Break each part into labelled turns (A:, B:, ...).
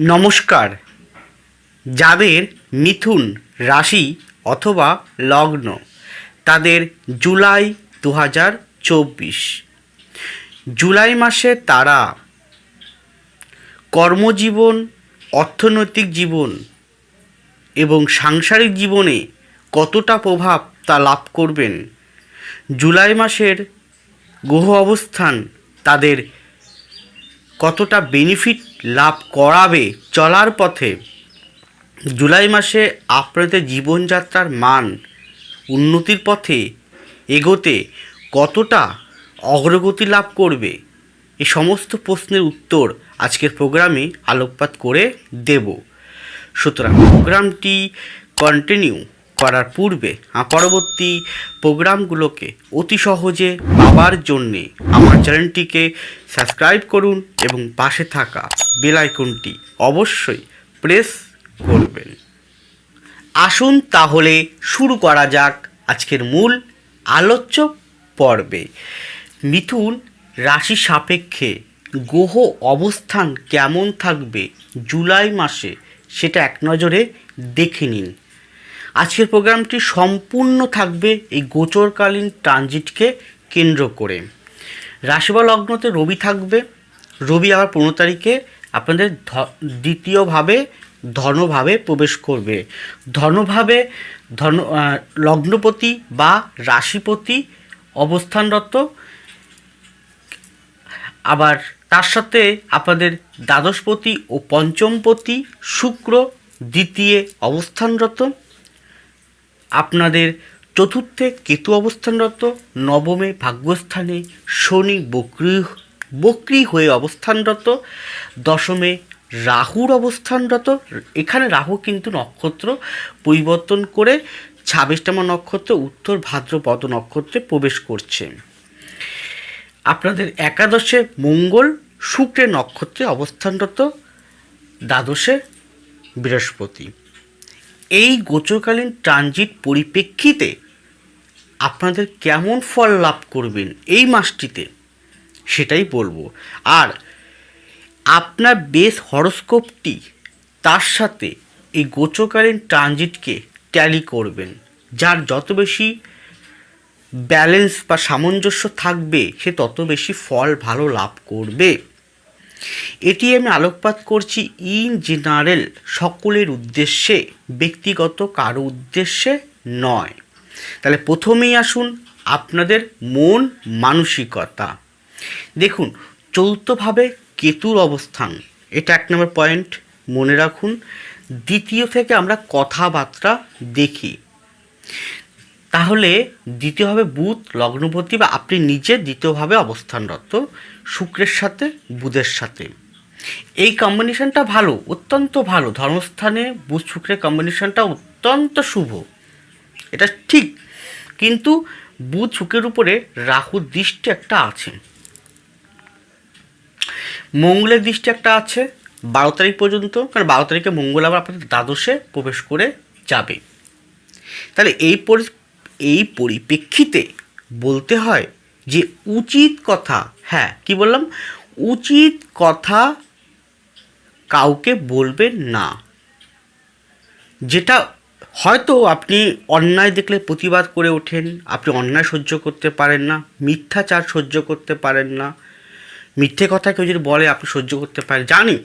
A: নমস্কার। যাদের মিথুন রাশি অথবা লগ্ন, তাদের জুলাই দু হাজার চব্বিশ। জুলাই মাসে তারা কর্মজীবন, অর্থনৈতিক জীবন এবং সাংসারিক জীবনে কতটা প্রভাব তা লাভ করবেন? জুলাই মাসের গ্রহ অবস্থান তাদের কতটা বেনিফিট লাভ করাবে চলার পথে? জুলাই মাসে আপনাদের জীবনযাত্রার মান উন্নতির পথে এগোতে কতটা অগ্রগতি লাভ করবে? এই সমস্ত প্রশ্নের উত্তর আজকের প্রোগ্রামে আলোকপাত করে দেব। সুতরাং প্রোগ্রামটি কন্টিনিউ করার পূর্বে পরবর্তী প্রোগ্রামগুলোকে অতি সহজে পাওয়ার জন্যে আমার চ্যানেলটিকে সাবস্ক্রাইব করুন এবং পাশে থাকা বেল আইকনটি অবশ্যই প্রেস করবেন। আসুন তাহলে শুরু করা যাক আজকের মূল আলোচ্য পর্বে। মিথুন রাশি সাপেক্ষে গ্রহ অবস্থান কেমন থাকবে জুলাই মাসে সেটা এক নজরে দেখে নিন। আজকের প্রোগ্রামটি সম্পূর্ণ থাকবে এই গোচরকালীন ট্রানজিটকে কেন্দ্র করে। রাশি বা লগ্নতে রবি থাকবে। রবি আবার পনেরো তারিখে আপনাদের ধ- দ্বিতীয়ভাবে ধর্মভাবে প্রবেশ করবে। ধর্ম আহ, লগ্নপতি বা রাশিপতি অবস্থানরত। আবার তার সাথে আপনাদের দ্বাদশপতি ও পঞ্চমপতি শুক্র দ্বিতীয় অবস্থানরত। আপনাদের চতুর্থে কেতু অবস্থানরত নবমে ভাগ্যস্থানে শনি বক্রি বক্রি হয়ে অবস্থানরত, দশমে রাহুর অবস্থানরত। এখানে রাহু কিন্তু নক্ষত্র পরিবর্তন করে ছাব্বিশতম নক্ষত্র, উত্তর ভাদ্রপদ নক্ষত্রে প্রবেশ করছে। আপনাদের একাদশে মঙ্গল শুক্রের নক্ষত্রে অবস্থানরত, দ্বাদশে বৃহস্পতি। এই গোচরকালীন ট্রানজিট পরিপ্রেক্ষিতে আপনাদের কেমন ফল লাভ করবেন এই মাসটিতে, সেটাই বলব। আর আপনার বেস হরস্কোপটি তার সাথে এই গোচরকালীন ট্রানজিটকে ট্যালি করবেন, যার যত বেশি ব্যালেন্স বা সামঞ্জস্য থাকবে, সে তত বেশি ফল ভালো লাভ করবে। এটি আমি আলোকপাত করছি ইন জেনারেল সকলের উদ্দেশ্যে, ব্যক্তিগত কারও উদ্দেশ্যে নয়। তাহলে প্রথমেই আসুন আপনাদের মন মানসিকতা। দেখুন চৌথভাবে কেতুর অবস্থান, এটা এক নম্বর পয়েন্ট, মনে রাখুন। দ্বিতীয় থেকে আমরা কথাবার্তা দেখি। তাহলে দ্বিতীয়ভাবে বুধ, লগ্নপতি বা আপনি নিজে দ্বিতীয়ভাবে অবস্থানরত শুক্রের সাথে, বুধের সাথে। এই কম্বিনেশনটা ভালো, অত্যন্ত ভালো। ধর্মস্থানে বুধ শুক্রের কম্বিনেশনটা অত্যন্ত শুভ। এটা ঠিক, কিন্তু বুধ শুক্রের উপরে রাহুর দৃষ্টি একটা আছে। মঙ্গলের দৃষ্টি একটা আছে, বারো তারিখ পর্যন্ত, কারণ বারো তারিখে মঙ্গল আবার আপনাদের দ্বাদশে প্রবেশ করে যাবে। তাহলে এই পরি এই পরিপ্রেক্ষিতে বলতে হয় যে উচিত কথা হ্যাঁ কি বললাম? উচিত কথা কাউকে বলবেন না। যেটা হয়তো আপনি অন্যায় দেখলে প্রতিবাদ করে ওঠেন, আপনি অন্যায় সহ্য করতে পারেন না, মিথ্যাচার সহ্য করতে পারেন না। মিথ্যে কথা কেউ যদি বলে, আপনি সহ্য করতে পারেন, জানি।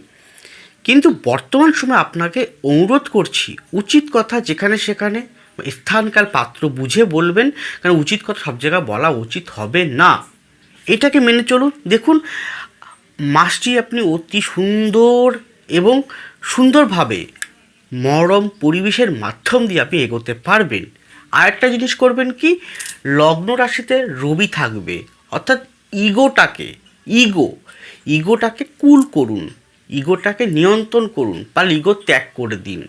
A: কিন্তু বর্তমান সময় আপনাকে অনুরোধ করছি, উচিত কথা যেখানে সেখানে স্থানকাল পাত্র বুঝে বলবেন, কারণ উচিত কথা সব জায়গায় বলা উচিত হবে না। এটাকে মেনে চলুন। দেখুন, মাসটি আপনি অতি সুন্দর এবং সুন্দরভাবে মরম পরিবেশের মাধ্যম দিয়ে আপনি এগোতে পারবেন। আরেকটা জিনিস করবেন কি, লগ্ন রাশিতে রবি থাকবে, অর্থাৎ ইগোটাকে, ইগো, ইগোটাকে কুল করুন, ইগোটাকে নিয়ন্ত্রণ করুন, বা ইগো ত্যাগ করে দিন।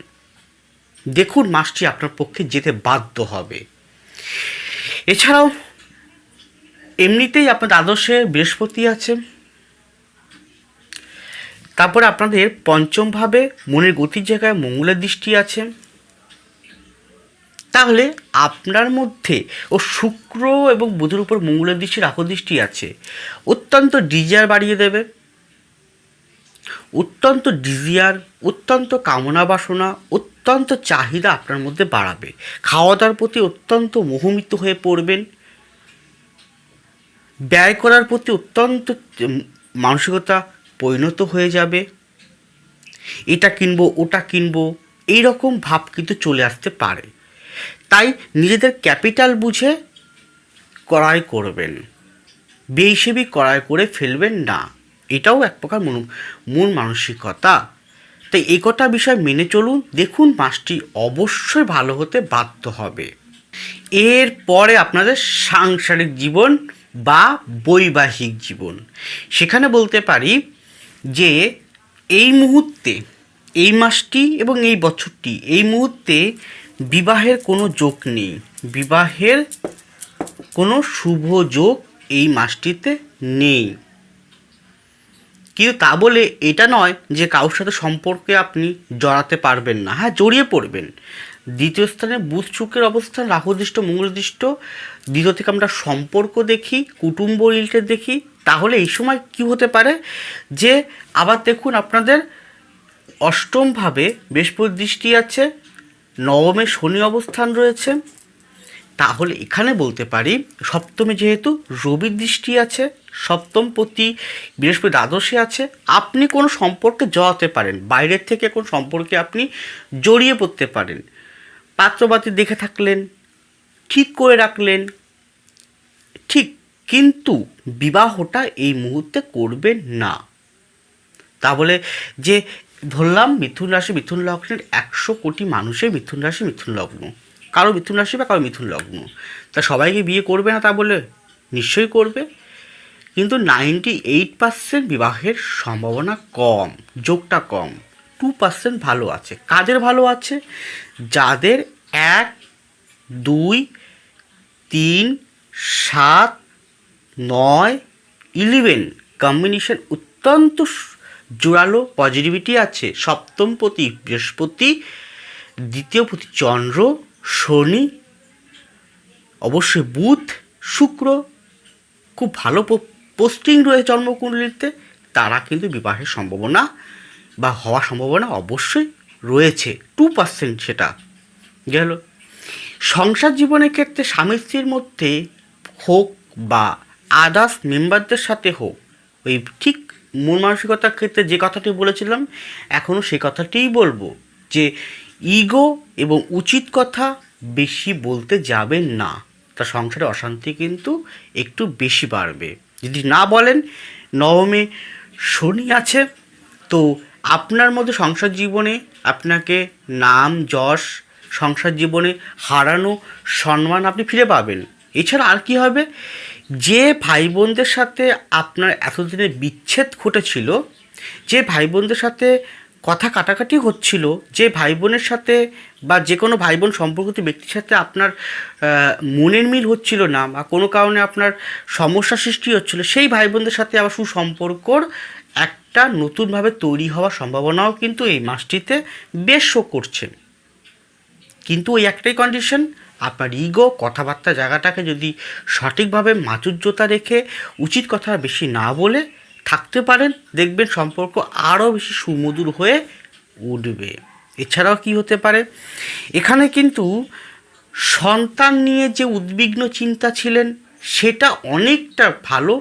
A: দেখুন মাসটি আপনার পক্ষে যেতে বাধ্য হবে। এছাড়াও, এমনিতেই আপনার দ্বাদশে বৃহস্পতি আছে। তারপরে আপনাদের পঞ্চমভাবে মনের গতির জায়গায় মঙ্গলের দৃষ্টি আছে। তাহলে আপনার মধ্যে ও শুক্র এবং বুধের উপর মঙ্গলের দৃষ্টি রাহু দৃষ্টি আছে। অত্যন্ত ডিজায়ার বাড়িয়ে দেবে। অত্যন্ত ডিজিয়ার, অত্যন্ত কামনা বাসনা অত্যন্ত চাহিদা আপনার মধ্যে বাড়াবে। খাওয়া দাওয়ার প্রতি অত্যন্ত মোহমিত হয়ে পড়বেন। ব্যয় করার প্রতি অত্যন্ত মানসিকতা পরিণত হয়ে যাবে। এটা কিনবো, ওটা কিনবো এই রকম ভাব কিন্তু চলে আসতে পারে। তাই নিজেদের ক্যাপিটাল বুঝে ক্রয় করবেন। বেহিসেবি ক্রয় করে ফেলবেন না। এটাও এক প্রকার মন মন মানসিকতা। তাই এই কটা বিষয় মেনে চলুন। দেখুন মাসটি অবশ্যই ভালো হতে বাধ্য হবে। এরপরে আপনাদের সাংসারিক জীবন বা বৈবাহিক জীবন। সেখানে বলতে পারি যে এই মুহূর্তে, এই মাসটি এবং এই বছরটি, এই মুহূর্তে বিবাহের কোনো যোগ নেই। বিবাহের কোনো শুভ যোগ এই মাসটিতে নেই। কিন্তু তা বলে এটা নয় যে কারোর সাথে সম্পর্কে আপনি জড়াতে পারবেন না। হ্যাঁ জড়িয়ে পড়বেন। দ্বিতীয় স্থানে বুধ শুক্রের অবস্থান রাহুদৃষ্ট মঙ্গলদৃষ্ট দ্বিতীয় থেকে আমরা সম্পর্ক দেখি, কুটুম্ব রিলেটেড দেখি। তাহলে এই সময় কি হতে পারে যে, আবার দেখুন আপনাদের অষ্টমভাবে বৃহস্পতি দৃষ্টি আছে, নবমে শনি অবস্থান রয়েছে। তাহলে এখানে বলতে পারি, সপ্তমে যেহেতু রবির দৃষ্টি আছে সপ্তম প্রতি বৃহস্পতি দ্বাদশে আছে। আপনি কোনো সম্পর্কে জড়াতে পারেন, বাইরের থেকে কোন সম্পর্কে আপনি জড়িয়ে পড়তে পারেন। পাত্রপাতি দেখে থাকলেন, ঠিক করে রাখলেন, ঠিক, কিন্তু বিবাহটা এই মুহূর্তে করবেন না। তা বলে যে ধরলাম মিথুন রাশি, মিথুন লগ্নের একশো কোটি মানুষের মিথুন রাশি, মিথুন লগ্ন। কারও মিথুন রাশি বা কারও মিথুন লগ্ন। তা সবাইকে বিয়ে করবে না তা বলে নিশ্চয়ই করবে। কিন্তু নাইনটি এইট পার্সেন্ট বিবাহের সম্ভাবনা কম, যোগটা কম। টু পার্সেন্ট ভালো আছে। কাদের ভালো আছে? যাদের এক, দুই, তিন, সাত, নয় ইলেভেন কম্বিনেশন অত্যন্ত জোরালো পজিটিভিটি আছে। সপ্তম প্রতি বৃহস্পতি, দ্বিতীয় প্রতি চন্দ্র, শনি, অবশ্যই বুধ, শুক্র, খুব ভালো পোস্টিং রয়েছে জন্মকুণ্ডলিতে তারা কিন্তু বিবাহের সম্ভাবনা বা হওয়ার সম্ভাবনা অবশ্যই রয়েছে টু পার্সেন্ট সেটা। গেল সংসার জীবনের ক্ষেত্রে স্বামী স্ত্রীর মধ্যে হোক বা আদার্স মেম্বারদের সাথে হোক, ওই ঠিক মন মানসিকতার ক্ষেত্রে যে কথাটি বলেছিলাম এখনও সে কথাটিই বলব যে ইগো এবং উচিত কথা বেশি বলতে যাবেন না। তা সংসারে অশান্তি কিন্তু একটু বেশি বাড়বে। যদি না বলেন, নবমে শনি আছে, তো আপনার মধ্যে সংসার জীবনে আপনাকে নাম, যশ, সংসার জীবনে হারানো সম্মান আপনি ফিরে পাবেন। এছাড়া আর কি হবে? যে ভাই বোনদের সাথে আপনার এতদিনের বিচ্ছেদ ঘটেছিল, যে ভাই বোনদের সাথে কথা কাটাকাটি হচ্ছিল যে ভাই বোনের সাথে বা যে কোনো ভাই বোন সম্পর্কিত ব্যক্তির সাথে আপনার মনের মিল হচ্ছিল না বা কোনো কারণে আপনার সমস্যা সৃষ্টি হচ্ছিল, সেই ভাই বোনদের সাথে আবার সুসম্পর্কর একটা নতুনভাবে তৈরি হওয়ার সম্ভাবনাও কিন্তু এই মাসটিতে বেশ শো করছে কিন্তু ওই একটাই কন্ডিশন আপনার ইগো কথাবার্তা জায়গাটাকে যদি সঠিকভাবে মাচুর্যতা রেখে, উচিত কথা বেশি না বলে থাকতে পারেন, দেখবেন সম্পর্ক আরও বেশি সুমধুর হয়ে উঠবে। এছাড়াও কি হতে পারে? এখানে কিন্তু সন্তান নিয়ে যে উদ্বিগ্ন চিন্তা ছিলেন, সেটা অনেকটা ভালো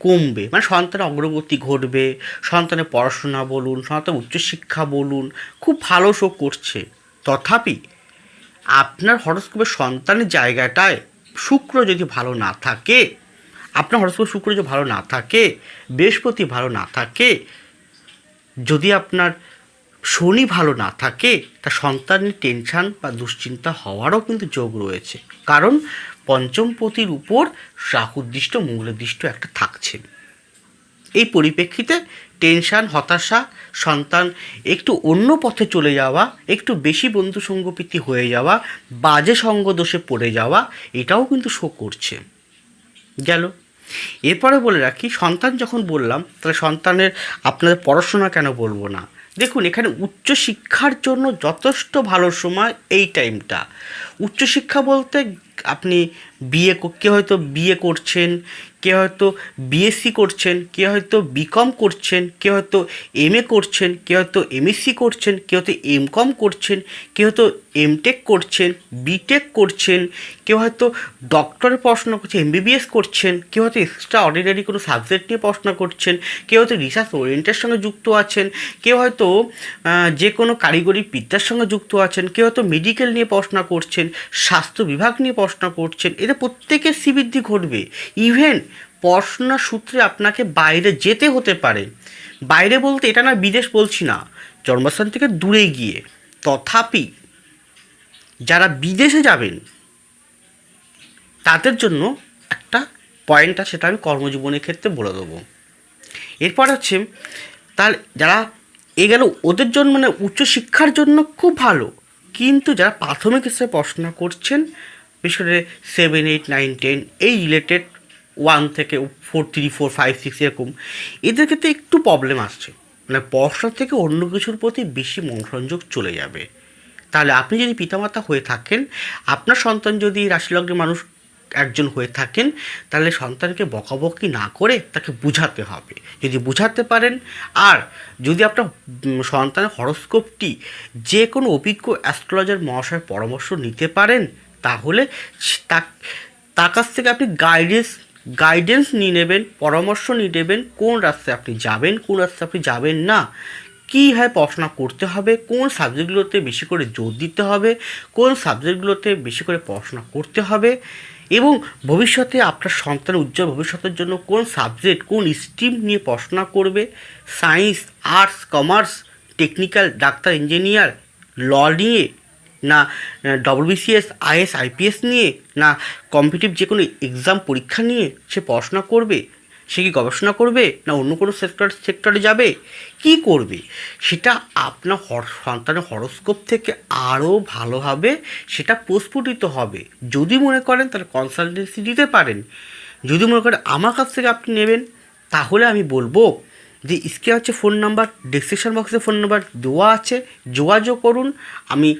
A: কমবে। মানে সন্তানের অগ্রগতি ঘটবে, সন্তানের পড়াশোনা বলুন সন্তান উচ্চশিক্ষা বলুন, খুব ভালো শো করছে। তথাপি আপনার হরস্কোপের সন্তানের জায়গাটায় শুক্র যদি ভালো না থাকে আপনার হরস্কোপে শুক্র যদি ভালো না থাকে, বৃহস্পতি ভালো না থাকে, যদি আপনার শনি ভালো না থাকে, তা সন্তানের টেনশান বা দুশ্চিন্তা হওয়ারও কিন্তু যোগ রয়েছে। কারণ পঞ্চমপতির উপর রাহুদৃষ্ট মূলদৃষ্ট একটা থাকছে এই পরিপ্রেক্ষিতে টেনশান হতাশা, সন্তান একটু অন্য পথে চলে যাওয়া, একটু বেশি বন্ধু সঙ্গপ্রীতি হয়ে যাওয়া, বাজে সঙ্গ দোষে পড়ে যাওয়া, এটাও কিন্তু শো করছে। গেল। এরপরে বলে রাখি, সন্তান যখন বললাম, তাহলে সন্তানের আপনাদের পড়াশোনা কেন বলব না? দেখুন, এখানে উচ্চশিক্ষার জন্য যথেষ্ট ভালো সময় এই টাইমটা উচ্চশিক্ষা বলতে আপনি বিএ কেউ হয়তো বিএ করছেন কেউ হয়তো বিএসসি করছেন কেউ হয়তো বিকম করছেন কেউ হয়তো এমএ করছেন কেউ হয়তো এমএসসি করছেন কেউ হয়তো এমকম করছেন, কে হয়তো এমটেক করছেন বিটেক করছেন, কেউ হয়তো ডক্টরের পড়াশোনা করছেন এমবিবিএস করছেন, কেউ হয়তো এক্সট্রা অর্ডিনারি কোনো সাবজেক্ট নিয়ে পড়াশোনা করছেন, কেউ হয়তো রিসার্চ ওরিয়েন্টের সঙ্গে যুক্ত আছেন, কেউ হয়তো যে কোনো কারিগরি বিদ্যার সঙ্গে যুক্ত আছেন, কেউ হয়তো মেডিকেল নিয়ে পড়াশোনা করছেন, স্বাস্থ্য বিভাগ নিয়ে পড়াশোনা করছেন, এতে প্রত্যেকের শ্রীবৃদ্ধি ঘটবে। ইভেন পড়াশোনার সূত্রে আপনাকে বাইরে যেতে হতে পারে। বাইরে বলতে এটা না বিদেশ বলছি না, জন্মস্থান থেকে দূরে গিয়ে। তথাপি যারা বিদেশে যাবেন, তাদের জন্য একটা পয়েন্ট আছে সেটা আমি কর্মজীবনের ক্ষেত্রে বলে দেবো। এরপর হচ্ছে, তার যারা এ গেল ওদের জন্য মানে উচ্চশিক্ষার জন্য খুব ভালো। কিন্তু যারা প্রাথমিক স্তরে পড়াশোনা করছেন, বিশেষ করে সেভেন এইট নাইন টেন এই রিলেটেড ওয়ান থেকে four three four five six এরকম, এদের ক্ষেত্রে একটু প্রবলেম আসছে। মানে পড়াশোনা থেকে অন্য কিছুর প্রতি বেশি মনোসংযোগ চলে যাবে। তাহলে আপনি যদি পিতামাতা হয়ে থাকেন, আপনার সন্তান যদি রাশিলগ্নের মানুষ একজন হয়ে থাকেন, তাহলে সন্তানকে বকাবকি না করে তাকে বুঝাতে হবে। যদি বুঝাতে পারেন, আর যদি আপনার সন্তানের হরস্কোপটি যে কোনো অভিজ্ঞ অ্যাস্ট্রোলজার মহাশয়ের পরামর্শ নিতে পারেন, তাহলে তার কাছ থেকে আপনি গাইডেন্স গাইডেন্স নিয়ে নেবেন, পরামর্শ নিয়ে নেবেন কোন রাস্তায় আপনি যাবেন, কোন রাস্তায় আপনি যাবেন না। কী হয় পড়াশোনা করতে হবে, কোন সাবজেক্টগুলোতে বেশি করে জোর দিতে হবে, কোন সাবজেক্টগুলোতে বেশি করে পড়াশোনা করতে হবে এবং ভবিষ্যতে আপনার সন্তানের উজ্জ্বল ভবিষ্যতের জন্য কোন সাবজেক্ট কোন স্ট্রিম নিয়ে পড়াশোনা করবে science arts commerce technical doctor engineer law নিয়ে না ডব্লিউবিসিএস আইএস আইপিএস নিয়ে না কম্পিটিভ যে কোনো এক্সাম পরীক্ষা নিয়ে সে পড়াশোনা করবে? সে কি গবেষণা করবে না অন্য কোনো সেক্টর সেক্টরে যাবে? কি করবে? সেটা আপনার সন্তানের হরস্কোপ থেকে আরও ভালোভাবে সেটা প্রস্ফুটিত হবে। যদি মনে করেন তাহলে কনসালটেন্সি দিতে পারেন। যদি মনে করেন আমার কাছ থেকে আপনি নেবেন, তাহলে আমি বলব যে স্কে হচ্ছে ফোন নাম্বার ডিসক্রিপশন বক্সে ফোন নাম্বার দেওয়া আছে, যোগাযোগ করুন। আমি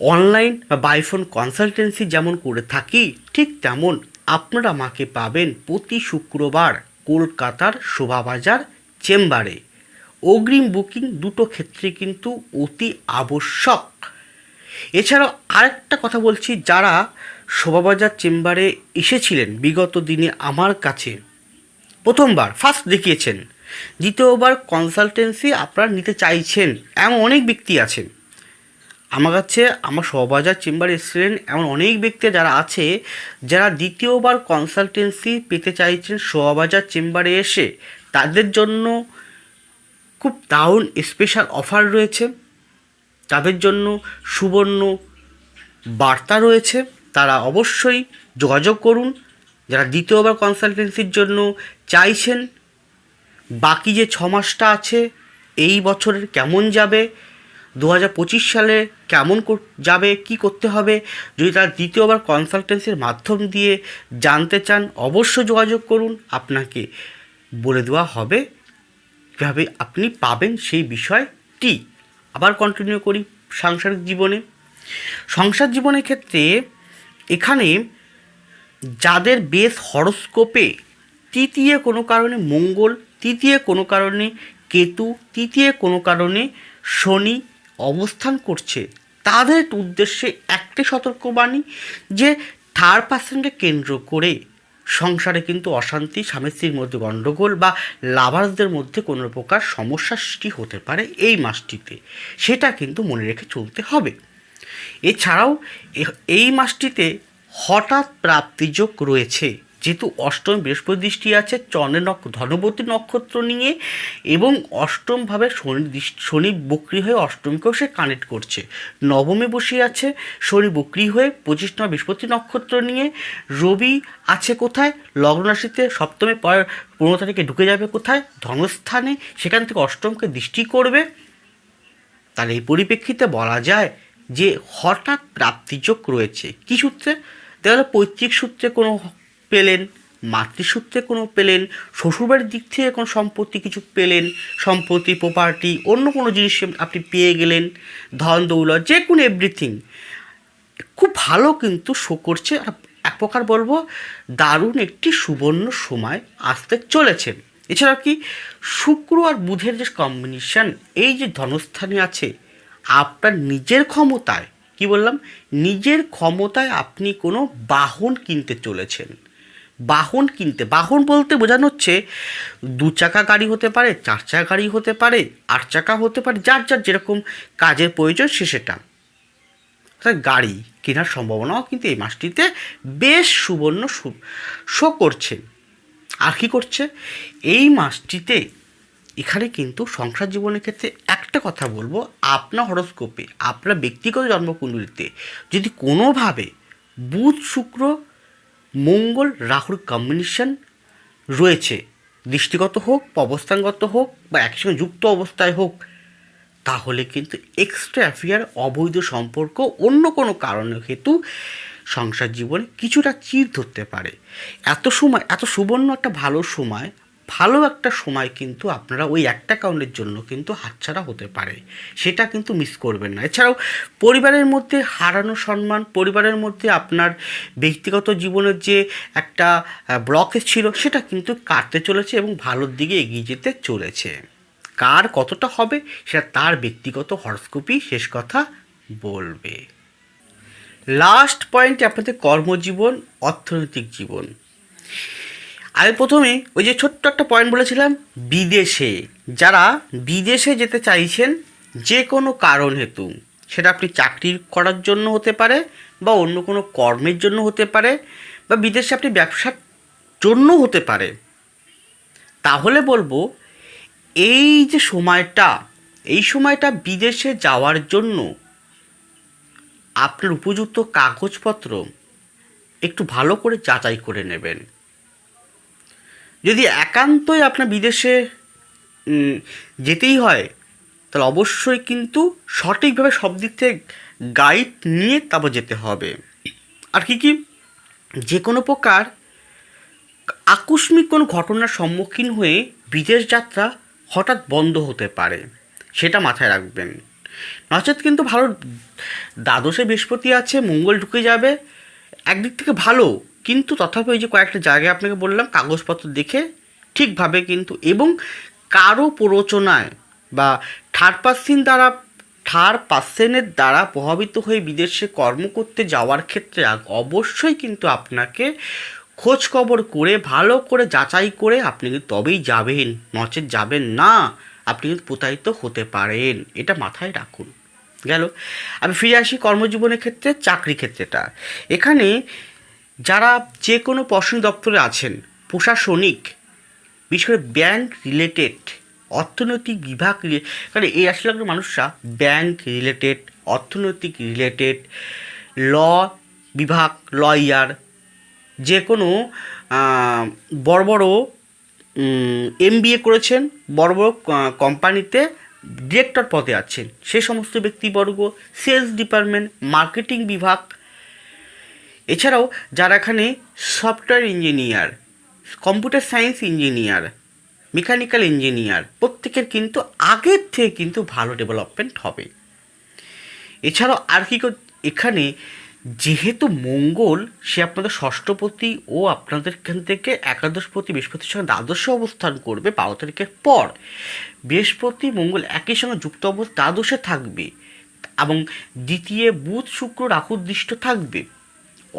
A: অনলাইন বা বাইফোন কনসালটেন্সি যেমন করে থাকি, ঠিক তেমন আপনারা আমাকে পাবেন প্রতি শুক্রবার কলকাতার শোভাবাজার চেম্বারে। অগ্রিম বুকিং দুটো ক্ষেত্রে কিন্তু অতি আবশ্যক। এছাড়াও আরেকটা কথা বলছি, যারা শোভাবাজার চেম্বারে এসেছিলেন বিগত দিনে আমার কাছে, প্রথমবার ফার্স্ট দেখিয়েছেন, দ্বিতীয়বার কনসালটেন্সি আপনারা নিতে চাইছেন, এমন অনেক ব্যক্তি আছেন। আমার কাছে আমার শোভাবাজার চেম্বারে এসেছিলেন এমন অনেক ব্যক্তি যারা আছে, যারা দ্বিতীয়বার কনসালটেন্সি পেতে চাইছেন শোভাবাজার চেম্বারে এসে। তাদের জন্য খুব দারুণ স্পেশাল অফার রয়েছে। তাদের জন্য সুবর্ণ বার্তা রয়েছে। তারা অবশ্যই যোগাযোগ করুন। যারা দ্বিতীয়বার কনসালটেন্সির জন্য চাইছেন, বাকি যে ছ মাসটা আছে, এই বছরের কেমন যাবে দু হাজার পঁচিশ সালে কেমন যাবে, কি করতে হবে? যদি তারা দ্বিতীয়বার কনসালটেন্সির মাধ্যম দিয়ে জানতে চান অবশ্যই যোগাযোগ করুন। আপনাকে বলে দেওয়া হবে কীভাবে আপনি পাবেন সেই বিষয়টি। আবার কন্টিনিউ করি সাংসারিক জীবনে। সংসার জীবনের ক্ষেত্রে এখানে যাদের বেশ হরস্কোপে তৃতীয় কোনো কারণে মঙ্গল, তৃতীয় কোনো কারণে কেতু, তৃতীয় কোনো কারণে শনি অবস্থান করছে, তাদের উদ্দেশ্যে একটি সতর্কবাণী যে থার্ড পার্সনকে কেন্দ্র করে সংসারে কিন্তু অশান্তি, স্বামী স্ত্রীর মধ্যে গণ্ডগোল বা লাভার্সদের মধ্যে কোনো প্রকার সমস্যার সৃষ্টি হতে পারে এই মাসটিতে। সেটা কিন্তু মনে রেখে চলতে হবে। এছাড়াও এই মাসটিতে হঠাৎ প্রাপ্তিযোগ রয়েছে। যেহেতু অষ্টম বৃহস্পতি দৃষ্টি আছে, চন্দ্রের নক্ষ ধনবতী নক্ষত্র নিয়ে এবং অষ্টমভাবে শনি শনি বক্রি হয়ে অষ্টমকেও সে কানেক্ট করছে। নবমে বসে আছে, শনি বক্রি হয়ে পঁচিশ বৃহস্পতি নক্ষত্র নিয়ে। রবি আছে কোথায়? লগ্ন রাশিতে সপ্তমে পনেরো তারিখে ঢুকে যাবে কোথায়? ধনস্থানে, সেখান থেকে অষ্টমকে দৃষ্টি করবে। তাহলে এই পরিপ্রেক্ষিতে বলা যায় যে হঠাৎ প্রাপ্তিযোগ রয়েছে। কী সূত্রে? তাহলে পৈতৃক সূত্রে কোনো পেলেন, মাতৃসূত্রে কোনো পেলেন, শ্বশুরবাড়ির দিক থেকে কোনো সম্পত্তি কিছু পেলেন, সম্পত্তি প্রপার্টি অন্য কোনো জিনিস আপনি পেয়ে গেলেন, ধন, দৌলত, যে কোনো এভরিথিং খুব ভালো কিন্তু শো করছে। আর এক প্রকার বলব, দারুণ একটি সুবর্ণ সময় আসতে চলেছে। এছাড়া কি, শুক্র আর বুধের যে কম্বিনেশন এই যে ধনস্থানে আছে, আপনার নিজের ক্ষমতায়, কি বললাম, নিজের ক্ষমতায় আপনি কোনো বাহন কিনতে চলেছেন। বাহন কিনতে। বাহন বলতে বোঝানো হচ্ছে দু চাকা গাড়ি হতে পারে, চার চাকা গাড়ি হতে পারে, আট চাকা হতে পারে, যার যার যেরকম কাজের প্রয়োজন সে সেটা। গাড়ি কেনার সম্ভাবনাও কিন্তু এই মাসটিতে বেশ সুবর্ণ শো করছে। আর কি করছে? এই মাসটিতে এখানে কিন্তু সংসার জীবনের ক্ষেত্রে একটা কথা বলব আপনার হরস্কোপে আপনার ব্যক্তিগত জন্মকুণ্ডলিতে যদি কোনোভাবে বুধ, শুক্র মঙ্গল রাহুর কম্বিনেশন রয়েছে। দৃষ্টিগত হোক বা অবস্থানগত হোক, বা একসঙ্গে যুক্ত অবস্থায় হোক, তাহলে কিন্তু এক্সট্রা অ্যাফেয়ার অবৈধ সম্পর্ক, অন্য কোনো কারণে হেতু সংসার জীবনে কিছুটা চির ধরতে পারে। এত সময়, এত সুবর্ণ, একটা ভালো সময় ভালো একটা সময় কিন্তু আপনারা ওই একটা কারণের জন্য কিন্তু হাতছাড়া হতে পারে। সেটা কিন্তু মিস করবেন না। এছাড়াও পরিবারের মধ্যে হারানো সম্মান, পরিবারের মধ্যে আপনার ব্যক্তিগত জীবনের যে একটা ব্লকেজ ছিল, সেটা কিন্তু কাটতে চলেছে এবং ভালোর দিকে এগিয়ে যেতে চলেছে। কার কতটা হবে, সেটা তার ব্যক্তিগত হরস্কোপই শেষ কথা বলবে। লাস্ট পয়েন্ট আপনাদের কর্মজীবন, অর্থনৈতিক জীবন। আমি প্রথমে ওই যে ছোট্ট একটা পয়েন্ট বলেছিলাম, বিদেশে। যারা বিদেশে যেতে চাইছেন, যে কোনো কারণ হেতু, সেটা আপনি চাকরি করার জন্য হতে পারে বা অন্য কোনো কর্মের জন্য হতে পারে বা বিদেশে আপনি ব্যবসার জন্য হতে পারে। তাহলে বলব, এই যে সময়টা, এই সময়টা বিদেশে যাওয়ার জন্য আপনার উপযুক্ত কাগজপত্র একটু ভালো করে যাচাই করে নেবেন। যদি একান্তই আপনার বিদেশে যেতেই হয়, তাহলে অবশ্যই কিন্তু সঠিকভাবে সব দিক থেকে গাইড নিয়ে তারপর যেতে হবে। আর কি কি? যে কোনো প্রকার আকস্মিক কোনো ঘটনার সম্মুখীন হয়ে বিদেশ যাত্রা হঠাৎ বন্ধ হতে পারে, সেটা মাথায় রাখবেন। নচেত কিন্তু ভালো দ্বাদশে বৃহস্পতি আছে, মঙ্গল ঢুকে যাবে, একদিক থেকে ভালো কিন্তু তথাপি ওই যে কয়েকটা জায়গায় আপনাকে বললাম, কাগজপত্র দেখে ঠিকভাবে কিন্তু এবং কারও প্ররোচনায় বা থার্ড পার্সেন দ্বারা থার্ড পার্সেনের দ্বারা প্রভাবিত হয়ে বিদেশে কর্ম করতে যাওয়ার ক্ষেত্রে অবশ্যই কিন্তু আপনাকে খোঁজ খবর করে, ভালো করে যাচাই করে আপনি কিন্তু তবেই যাবেন, নচেত যাবেন না, আপনি কিন্তু প্রতারিত হতে পারেন। এটা মাথায় রাখুন। গেল। আমি ফিরে আসি কর্মজীবনের ক্ষেত্রে, চাকরি ক্ষেত্রেটা। এখানে যারা যে কোনো প্রশ্ন দপ্তরে আছেন, প্রশাসনিক, বিশেষ করে ব্যাংক রিলেটেড অর্থনৈতিক বিভাগ কারণ এই আসলে মানুষরা ব্যাংক রিলেটেড অর্থনৈতিক রিলেটেড ল বিভাগ লয়ার যে কোনো বড় বড় এম করেছেন, বড় বড় কোম্পানিতে ডিরেক্টর পদে আছেন। সে সমস্ত ব্যক্তিবর্গ সেলস ডিপার্টমেন্ট মার্কেটিং বিভাগ এছাড়াও যারা এখানে software engineer computer science engineer mechanical engineer প্রত্যেকের কিন্তু আগের থেকে কিন্তু ভালো ডেভেলপমেন্ট হবে। এছাড়াও আর কি এখানে যেহেতু মঙ্গল, সে আপনাদের ষষ্ঠপতি ও আপনাদের এখান থেকে একাদশপতি, বৃহস্পতির সঙ্গে দ্বাদশে অবস্থান করবে বারো তারিখের পর। বৃহস্পতি, মঙ্গল একই সঙ্গে যুক্ত অবস্থা দ্বাদশে থাকবে এবং দ্বিতীয় বুধ, শুক্র রাহুর দৃষ্ট থাকবে।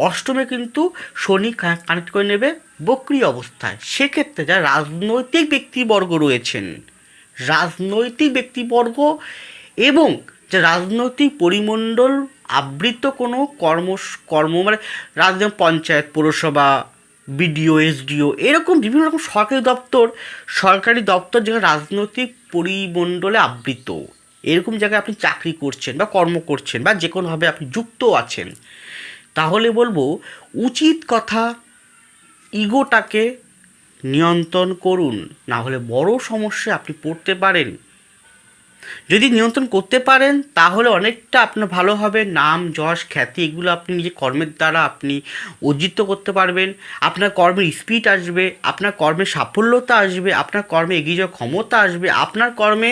A: অষ্টমে কিন্তু শনি কানেক্ট করে নেবে বক্রি অবস্থায়। সেক্ষেত্রে যারা রাজনৈতিক ব্যক্তিবর্গ রয়েছেন, রাজনৈতিক ব্যক্তিবর্গ এবং যে রাজনৈতিক পরিমণ্ডল আবৃত কোনো কর্ম কর্ম মানে রাজধানী পঞ্চায়েত, পৌরসভা, বিডিও, এসডিও এরকম বিভিন্ন রকম সরকারি দপ্তর সরকারি দপ্তর যেখানে রাজনৈতিক পরিমণ্ডলে আবৃত। এরকম জায়গায় আপনি চাকরি করছেন বা কর্ম করছেন বা যে কোনোভাবে আপনি যুক্ত আছেন। তাহলে বলব, উচিত কথা ইগোটাকে নিয়ন্ত্রণ করুন, না হলে বড় সমস্যায় আপনি পড়তে পারেন। যদি নিয়ন্ত্রণ করতে পারেন, তাহলে অনেকটা আপনার ভালো হবে। নাম, যশ, খ্যাতি, এগুলো আপনি নিজে কর্মের দ্বারা আপনি অর্জিত করতে পারবেন। আপনার কর্মের স্পিড আসবে, আপনার কর্মে সাফল্যতা আসবে, আপনার কর্মে এগিয়ে যাওয়ার ক্ষমতা আসবে, আপনার কর্মে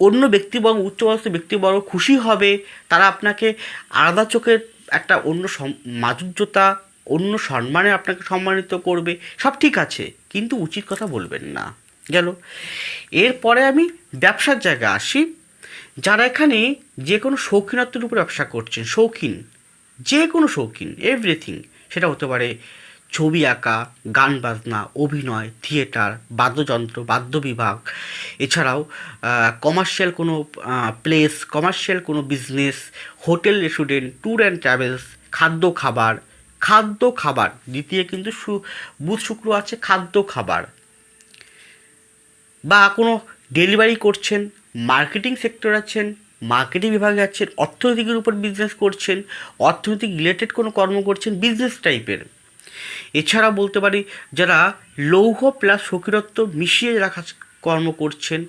A: অন্য ব্যক্তিবর্গ উচ্চবস্ত ব্যক্তিবর্গ খুশি হবে। তারা আপনাকে আলাদা চোখে একটা অন্য মাধুর্যতা, অন্য সম্মানে আপনাকে সম্মানিত করবে, সব ঠিক আছে, কিন্তু উচিত কথা বলবেন না। গেল? এরপরে আমি ব্যবসার জায়গায় আসি, যারা এখানে যে কোনো শৌখিনত্বের উপর ব্যবসা করছেন, শৌখিন, যে কোনো শৌখিন এভরিথিং সেটা হতে পারে ছবি আঁকা, গান বাজনা, অভিনয়, থিয়েটার, বাদ্যযন্ত্র বাদ্য বিভাগ এছাড়াও কমার্শিয়াল কোনো প্লেস কমার্শিয়াল কোনো business hotel restaurant tour and travels খাদ্য খাবার খাদ্য খাবার, দ্বিতীয় কিন্তু সু, বুধ শুক্র আছে খাদ্য খাবার। বা কোনো ডেলিভারি করছেন মার্কেটিং সেক্টর আছেন মার্কেটিং বিভাগে আছেন অর্থনীতির উপর বিজনেস করছেন, অর্থনৈতিক রিলেটেড কোনো কর্ম করছেন বিজনেস টাইপের এছাড়া বলতে পারি, যারা লৌহ প্লাস ফকিরত্ব মিশিয়ে রাখা কর্ম করছেন,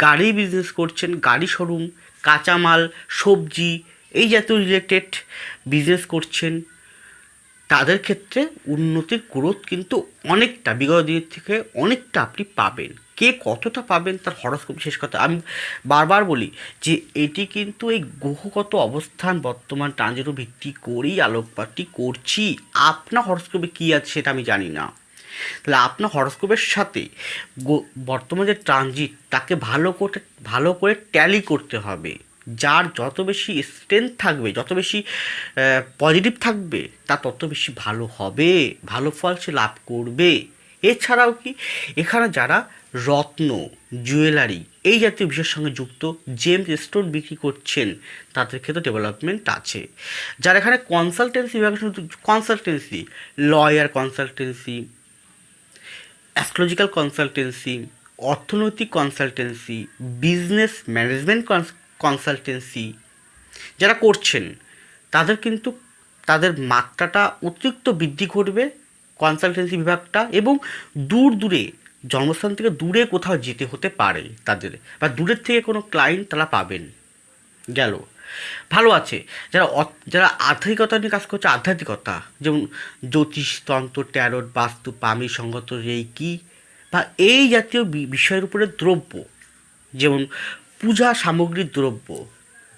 A: গাড়ি বিজনেস করছেন, গাড়ি শোরুম কাঁচামাল, সবজি, এই জাতীয় রিলেটেড বিজনেস করছেন, তাদের ক্ষেত্রে উন্নতির গ্রোথ কিন্তু অনেকটা, বিগত দিনের থেকে অনেকটা আপনি পাবেন। কে কতটা পাবেন তার হরস্কোপ শেষ কথা আমি বারবার বলি যে এটি কিন্তু এই গ্রহগত অবস্থান বর্তমান ট্রানজিটও ভিত্তি করেই আলোকপাতটি করছি। আপনার হরস্কোপে কী আছে সেটা আমি জানি না। তাহলে আপনার হরস্কোপের সাথে বর্তমান যে ট্রানজিট তাকে ভালো করে ভালো করে ট্যালি করতে হবে। যার যত বেশি স্ট্রেংথ থাকবে, যত বেশি পজিটিভ থাকবে তা তত বেশি ভালো হবে। ভালো ফল সে লাভ করবে। এছাড়াও কি? এখানে যারা রত্ন জুয়েলারি এই জাতীয় বিষয়ের সঙ্গে যুক্ত জেমস স্টোন বিক্রি করছেন, তাদের ক্ষেত্রে ডেভেলপমেন্ট আছে। যারা এখানে কনসালটেন্সি বিভাগের সঙ্গে consultancy lawyer consultancy astrological consultancy অর্থনৈতিক কনসালটেন্সি বিজনেস ম্যানেজমেন্ট কনসালটেন্সি যারা করছেন, তাদের কিন্তু, তাদের মাত্রাটা অতিরিক্ত বৃদ্ধি ঘটবে কনসালটেন্সি বিভাগটা এবং দূর দূরে, জন্মস্থান থেকে দূরে কোথাও যেতে হতে পারে তাদের। বা দূরের থেকে কোনো ক্লায়েন্ট তারা পাবেন। গেল। ভালো আছে। যারা যারা আধ্যাত্মিকতা নিয়ে কাজ করছে, আধ্যাত্মিকতা, যেমন জ্যোতিষতন্ত্র ট্যারট বাস্তু, পামি, সঙ্গত, রেইকি, বা এই জাতীয় বিষয়ের উপরে দ্রব্য, যেমন পূজা সামগ্রীর দ্রব্য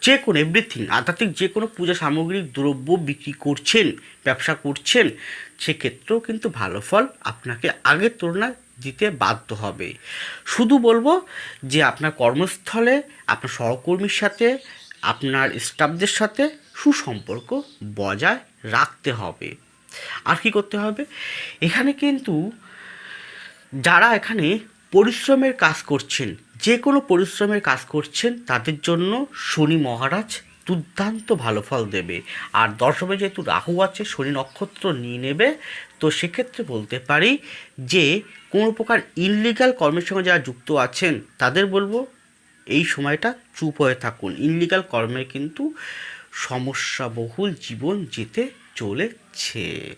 A: যে কোনো এভরিথিং আধ্যাত্মিক যে কোনো পূজা সামগ্রিক দ্রব্য বিক্রি করছেন, ব্যবসা করছেন, সেক্ষেত্রেও কিন্তু ভালো ফল আপনাকে আগের তুলনায় দিতে বাধ্য হবে। শুধু বলব যে আপনার কর্মস্থলে, আপনার সহকর্মীর সাথে, আপনার স্টাফদের সাথে সুসম্পর্ক বজায় রাখতে হবে। আর কি করতে হবে? এখানে কিন্তু যারা এখানে পরিশ্রমের কাজ করছেন যে কোনো পরিশ্রমের কাজ করছেন, তাদের জন্য শনি মহারাজ দুর্দান্ত ভালো ফল দেবে। আর দশমে যেহেতু রাহু আছে শনি নক্ষত্র নিয়ে নেবে, তো সেক্ষেত্রে বলতে পারি যে, কোনো প্রকার ইনলিগাল কর্মের সঙ্গে যারা যুক্ত আছেন, তাদের বলব এই সময়টা চুপ হয়ে থাকুন। ইনলিগাল কর্মে কিন্তু সমস্যাবহুল জীবন যেতে চলেছে।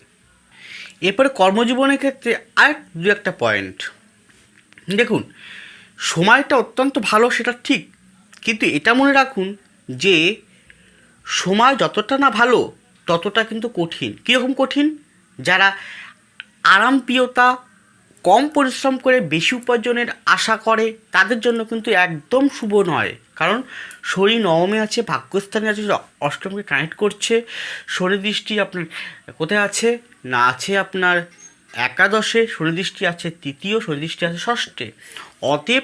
A: এরপরে কর্মজীবনের ক্ষেত্রে আর দু একটা পয়েন্ট দেখুন সময়টা অত্যন্ত ভালো, সেটা ঠিক। কিন্তু এটা মনে রাখুন যে, সময় যতটা না ভালো, ততটা কিন্তু কঠিন। কীরকম কঠিন? যারা আরামপ্রিয়তা, কম পরিশ্রম করে বেশি উপার্জনের আশা করে, তাদের জন্য কিন্তু একদম শুভ নয়। কারণ শনি নবমে আছে, ভাগ্যস্থানে আছে অষ্টমকে কানেক্ট করছে। শনি দৃষ্টি আপনার কোথায় আছে? না আছে আপনার একাদশে শনি দৃষ্টি আছে, তৃতীয় শনিদৃষ্টি আছে, ষষ্ঠে। অতএব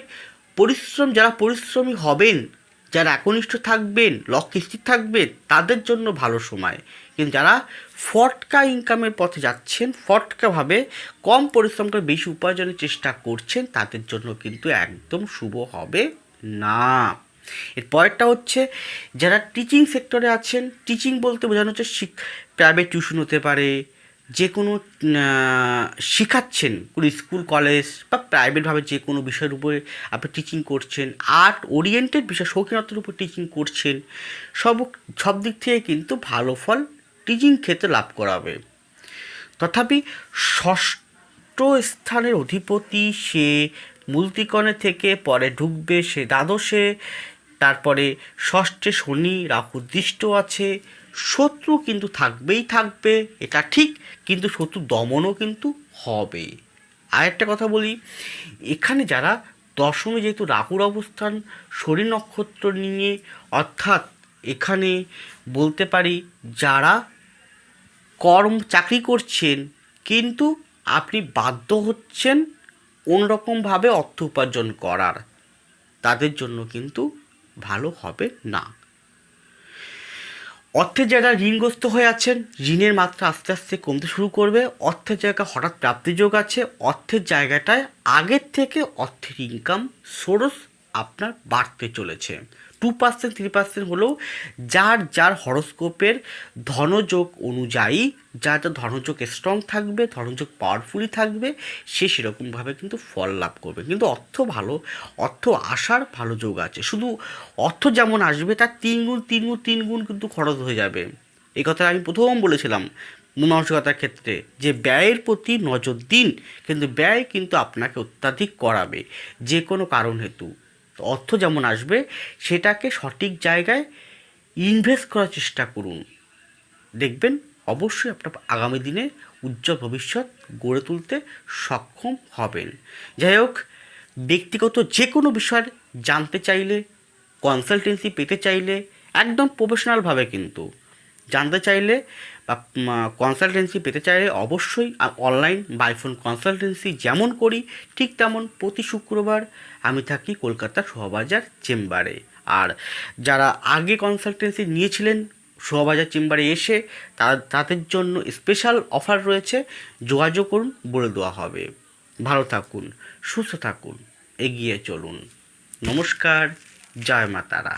A: পরিশ্রম, যারা পরিশ্রমী হবেন, যারা একনিষ্ঠ থাকবেন, লক্ষ্যে স্থির থাকবেন, তাদের জন্য ভালো সময়। কিন্তু যারা ফটকা ইনকামের পথে যাচ্ছেন, ফটকাভাবে কম পরিশ্রম করে বেশি উপার্জনের চেষ্টা করছেন, তাদের জন্য কিন্তু একদম শুভ হবে না। এর পরেরটা হচ্ছে, যারা টিচিং সেক্টরে আছেন টিচিং বলতে বোঝানো হচ্ছে প্রাইভেট টিউশন হতে পারে যে কোনো শেখাচ্ছেন কোনো স্কুল, কলেজ বা প্রাইভেটভাবে যে কোনো বিষয়ের উপরে আপনি টিচিং করছেন আর্ট ওরিয়েন্টেড বিষয়, শৌখিনতার উপর টিচিং করছেন, সব সব দিক থেকে কিন্তু ভালো ফল টিচিং ক্ষেত্রে লাভ করাবে। তথাপি ষষ্ঠ স্থানের অধিপতি সে মূলতিকণে থেকে পরে ঢুকবে সে দ্বাদশে, তারপরে ষষ্ঠে শনি রাহু দৃষ্ট আছে শত্রু কিন্তু থাকবেই থাকবে, এটা ঠিক, কিন্তু শত্রু দমনও কিন্তু হবে। আরেকটা কথা বলি, এখানে যারা দশমে যেহেতু রাহুর অবস্থান শনি নক্ষত্র নিয়ে, অর্থাৎ এখানে বলতে পারি যারা কর্ম, চাকরি করছেন, কিন্তু আপনি বাধ্য হচ্ছেন কোনোরকমভাবে অর্থ উপার্জন করার। তাদের জন্য কিন্তু ভালো হবে না। অর্থের জায়গায় ঋণগ্রস্ত হয়ে আছেন, ঋণের মাত্রা আস্তে আস্তে কমতে শুরু করবে, অর্থের জায়গা হঠাৎ প্রাপ্তিযোগ আছে, অর্থের জায়গাটায় আগের থেকে অর্থের ইনকাম সোর্স আপনার বাড়তে চলেছে। টু পার্সেন্ট থ্রি পার্সেন্ট হলেও যার যার হরস্কোপের ধনযোগ অনুযায়ী, যার যার ধনযোগ স্ট্রং থাকবে, ধনযোগ পাওয়ারফুলি থাকবে, সে সেরকমভাবে কিন্তু ফল লাভ করবে। কিন্তু অর্থ ভালো, অর্থ আসার ভালো যোগ আছে। শুধু অর্থ যেমন আসবে, তার তিন গুণ তিন গুণ তিন গুণ কিন্তু খরচ হয়ে যাবে। এই কথা আমি প্রথম বলেছিলাম মন মানসিকতার ক্ষেত্রে, যে ব্যয়ের প্রতি নজর দিন, কিন্তু ব্যয় কিন্তু আপনাকে অত্যাধিক করাবে, যে কোনো কারণ হেতু। অর্থ যেমন আসবে, সেটাকে সঠিক জায়গায় ইনভেস্ট করার চেষ্টা করুন। দেখবেন অবশ্যই আপনার আগামী দিনে উজ্জ্বল ভবিষ্যৎ গড়ে তুলতে সক্ষম হবেন। যাই হোক, ব্যক্তিগত যে কোনো বিষয় জানতে চাইলে কনসালটেন্সি পেতে চাইলে, একদম প্রফেশনালভাবে কিন্তু জানতে চাইলে বা কনসালটেন্সি পেতে চাইলে অবশ্যই অনলাইন বাইফোন কনসালটেন্সি যেমন করি, ঠিক তেমন প্রতি শুক্রবার আমি থাকি কলকাতা শোভাবাজার চেম্বারে। আর যারা আগে কনসালটেন্সি নিয়েছিলেন শোভাবাজার চেম্বারে এসে তাদের জন্য স্পেশাল অফার রয়েছে, যোগাযোগ করুন, বলে দেওয়া হবে। ভালো থাকুন, সুস্থ থাকুন, এগিয়ে চলুন। নমস্কার, জয় মা তারা।